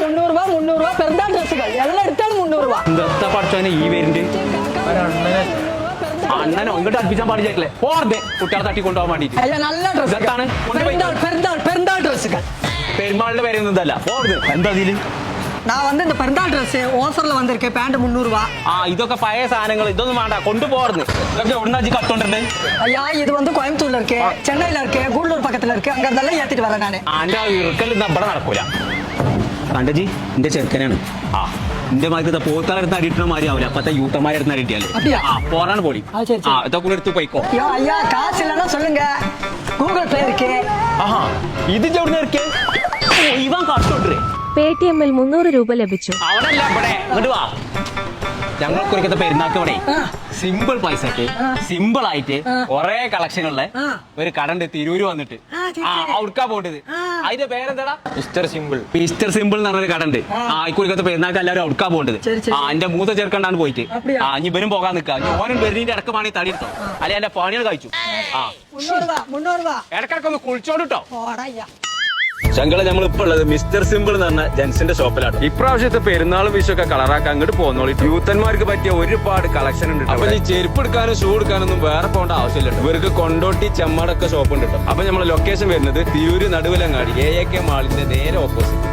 മുന്നൂറ് രൂപ മുന്നൂറ് രൂപ പെരുന്നാൾ ഡ്രസ്സുകൾ എല്ലാം എടുത്താണ് മുന്നൂറ് രൂപ എന്താ പഠിച്ചോനെ ഈ പേരിന്റെ അണ്ണനോ ഇങ്ങോട്ട് അടുപ്പിച്ചാൻ പാടില്ലേ പോർതെ കുട്ടികളെ തട്ടി കൊണ്ടുപോകാൻ വേണ്ടിട്ട് അല്ല നല്ല ഡ്രസ്സുകൾ ഇതെന്താണ്? കൊണ്ടുപോയി. പെരുന്നാൾ പെരുന്നാൾ പെരുന്നാൾ ഡ്രസ്സുകൾ പെരുമാളിന്റെ പേരൊന്നും ഇതല്ല പോർത് എന്താ ഇതില് நான் வந்து இந்த பெருந்தாள் ட்ரெஸ் ஓஃபர்ல வந்திருக்கேன் பேண்ட் முந்நூறுவா ആ ഇതൊക്കെ പഴയ സാധനങ്ങൾ ഇതൊന്നും വേണ്ട കൊണ്ടുപോർന്ന് ഇതൊക്കെ എവിടുന്നാ ജി കട്ടോണ്ടിട്ടുണ്ട് ஐயா இது வந்து கோயம்புத்தூர்ல இருக்கு சென்னையில இருக்கு கூடலூர் பக்கத்துல இருக்கு அங்க இருந்தெல்லாம் ஏத்திட்டு வரேன் நானு ആന്റെ ഇറുക്കൽ ഇന്ന് ഇവിടെ നടക്കൂല കണ്ടജി എന്റെ ചെറുക്കനാണ് ആ എന്റെ മാർക്ക് പോത്താളെടുത്ത് അടിയിട്ട മാതിരി ആവില്ല അപ്പത്തെ യൂട്ടന്മാരെ അടുത്ത് അടിയിട്ടാല് அப்படியா? ആ പോറാണ് പൊടി ആ, ശരി, ശരി. ആ ഇതൊക്കെ എടുത്ത് പോയിക്കോ ஐயா ஐயா காசு இல்லைன்னா சொல்லுங்க கூகுள் பே இருக்கு ആഹാ ഇത് ചെവിടുന്ന് ഇറക്കിയ ഇവൻ കട്ടോട്ടേ പേടിഎമ്മിൽ മുന്നൂറ് രൂപ ലഭിച്ചു അവിടെ അല്ല ഇവിടെ ഇങ്ങോട്ട് വാ ഞങ്ങൾക്കൊരുക്കത്തെ പെരുന്നാക്കോടെ. സിമ്പിൾ പൈസക്ക് സിമ്പിൾ ആയിട്ട് കൊറേ കളക്ഷനുള്ള ഒരു കടണ്ട് തിരൂര് വന്നിട്ട്. ആ ഉടുക്കാ പോകേണ്ടത് അതിന്റെ പേരെന്താടാ? Mister simple. മിസ്റ്റർ സിമ്പിൾ എന്ന് പറഞ്ഞൊരു കടണ്ട് ആ. ഇക്കുറിക്കത്തെ പെരുന്നാക്ക് എല്ലാവരും ഉടുക്കാ പോകേണ്ടത് ആ എന്റെ മൂത്ത ചെറുക്കണ്ടാണ് പോയിട്ട്. ആ ഇനി ഇവരും പോകാൻ നിൽക്കുക ഓനും ബെർലിന്റെ തടി എടുത്തോ അല്ലെ എന്റെ പണികൾ കഴിച്ചു. ആ. ഇടക്കിടക്കൊന്ന് കുളിച്ചോണ്ടിട്ടോ. ശങ്കള നമ്മൾ ഇപ്പൊ ഉള്ളത് മിസ്റ്റർ സിമ്പിൾ എന്ന് പറഞ്ഞ ജെൻസിന്റെ ഷോപ്പിലാണ്. ഇപ്രാവശ്യത്തെ പെരുന്നാളും വിഷൊക്കെ കളറാക്കാൻ അങ്ങോട്ട് പോകുന്നോളി യൂത്തന്മാർക്ക് പറ്റിയ ഒരുപാട് കളക്ഷൻ ഉണ്ട് അപ്പൊ ഈ ചെരുപ്പ് എടുക്കാനും ഷൂ എടുക്കാനൊന്നും വേറെ പോകേണ്ട ആവശ്യമില്ല ഇവർക്ക് കൊണ്ടോട്ടി ചെമ്മാടൊക്കെ ഷോപ്പ് ഉണ്ട്. അപ്പൊ നമ്മളെ ലൊക്കേഷൻ വരുന്നത് Tirur Naduvilangadi A A K മാളിന്റെ നേരെ ഓപ്പോസിറ്റ്